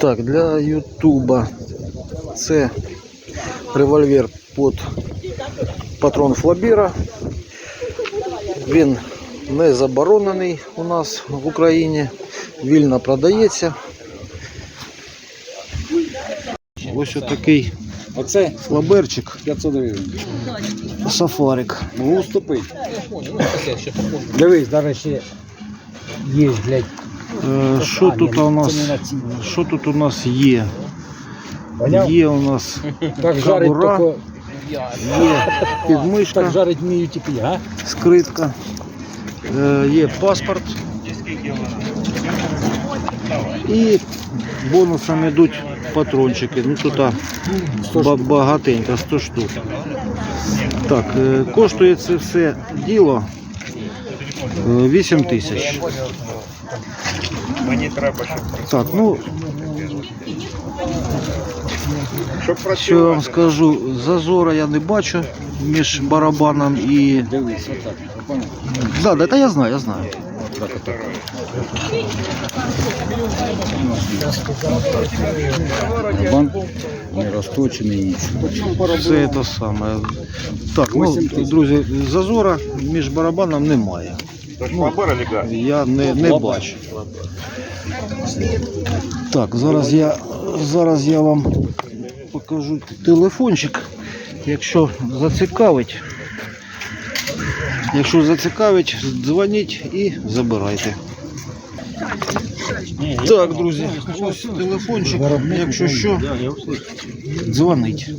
Так, для Ютуба це револьвер під патрон Флабіра. Він не заборонений у нас в Україні, вільно продається. Ось отакий Оце флаберчик, 500 гривень. сафарик. Можу уступити. Дивись, зараз ще є, блядь. Е, Що тут у нас? Що тут у нас є? Є у нас Так жарить є підмишка. так жарить вміють тільки я, скритка, е, є паспорт. І бонусом йдуть патрончики. Ну тут багатенько, 100 штук. Так, е, коштує це все діло е, 8 тисяч. Мені треба, щоб, Так, ну щоб що я вам скажу, зазора я не бачу між барабаном і. Дивись, отак. Да, да, та я знаю, я знаю. Банк не розточений нічого. Все це саме. Так, ну, друзі, зазора між барабаном немає. Тож побира ліга. Я не, не бачу. Так, зараз я, зараз я вам покажу телефончик. Якщо зацікавить, якщо зацікавить, дзвоніть і забирайте. Так, друзі, ось телефончик, якщо що, дзвонить.